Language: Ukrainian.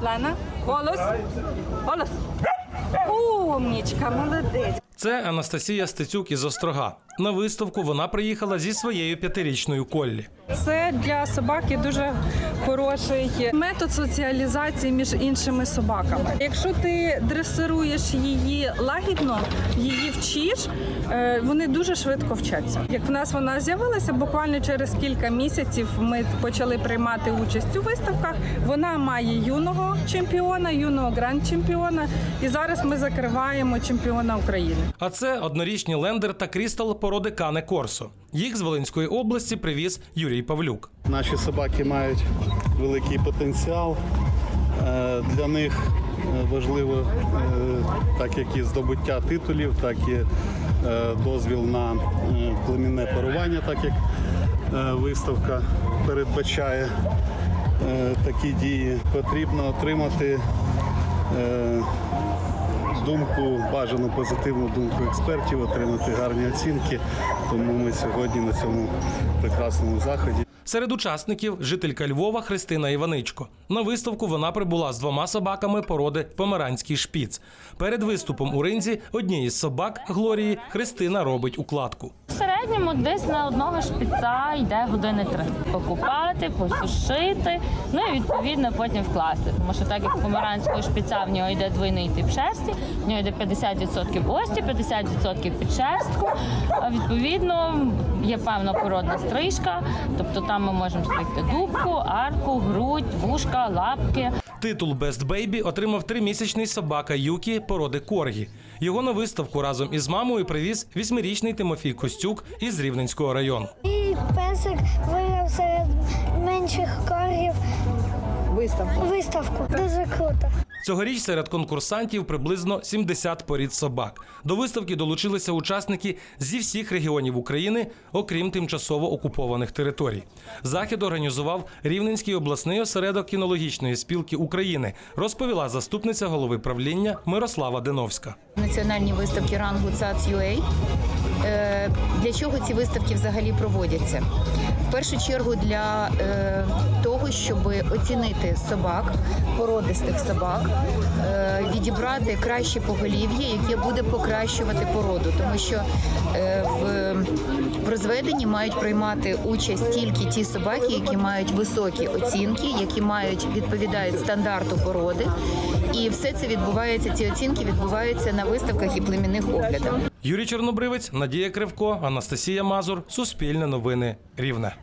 Лена, голос. Голос. Умнічка, молодець. Це Анастасія Стецюк із Острога. На виставку вона приїхала зі своєю п'ятирічною Коллі. Це для собаки дуже хороший метод соціалізації між іншими собаками. Якщо ти дресируєш її лагідно, її вчиш, е, вони дуже швидко вчаться. Як в нас вона з'явилася, буквально через кілька місяців ми почали приймати участь у виставках. Вона має юного чемпіона, юного гранд-чемпіона, і зараз ми закриваємо чемпіона України. А це однорічні лендер та крістал породи Кане Корсо. Їх з Волинської області привіз Юрій Павлюк. Наші собаки мають великий потенціал. Е, Для них е, важливо е, так як і здобуття титулів, так і дозвіл на племінне парування, так як виставка передбачає такі дії. Потрібно отримати думку, бажану позитивну думку експертів, отримати гарні оцінки. Тому ми сьогодні на цьому прекрасному заході. Серед учасників жителька Львова Христина Іваничко. На виставку вона прибула з двома собаками породи померанський шпіц. Перед виступом у ринзі однієї з собак Глорії Христина робить укладку. В середньому десь на одного шпица йде години три. Покупати, посушити, ну і відповідно потім вкласти. Тому що так як у помаранського шпица в нього йде двойний тип шерсті, в нього йде 50% ості, 50% під шерстку. А відповідно є певна породна стрижка, тобто там ми можемо стригти дубку, арку, грудь, вушка, лапки. Титул Best Baby отримав тримісячний собака Юкі породи Коргі. Його на виставку разом із мамою привіз вісьмирічний Тимофій Костюк із Рівненського району. І песик виграв серед менших коргів. виставку. Виставку. Дуже круто. Цьогоріч серед конкурсантів приблизно 70 порід собак. До виставки долучилися учасники зі всіх регіонів України, окрім тимчасово окупованих територій. Захід організував Рівненський обласний осередок кінологічної спілки України, розповіла заступниця голови правління Мирослава Деновська. національні виставки рангу ЦАЦ.UA. Е, Для чого ці виставки взагалі проводяться? В першу чергу для е, того, щоб оцінити собак, породистих собак, е, відібрати краще поголів'я, яке буде покращувати породу, тому що в розведенні мають приймати участь тільки ті собаки, які мають високі оцінки, які мають відповідають стандарту породи, і все це відбувається. Ці оцінки відбуваються на виставках і племінних оглядах. Юрій Чорнобривець, Надія Кривко, Анастасія Мазур, Суспільне новини, Рівне.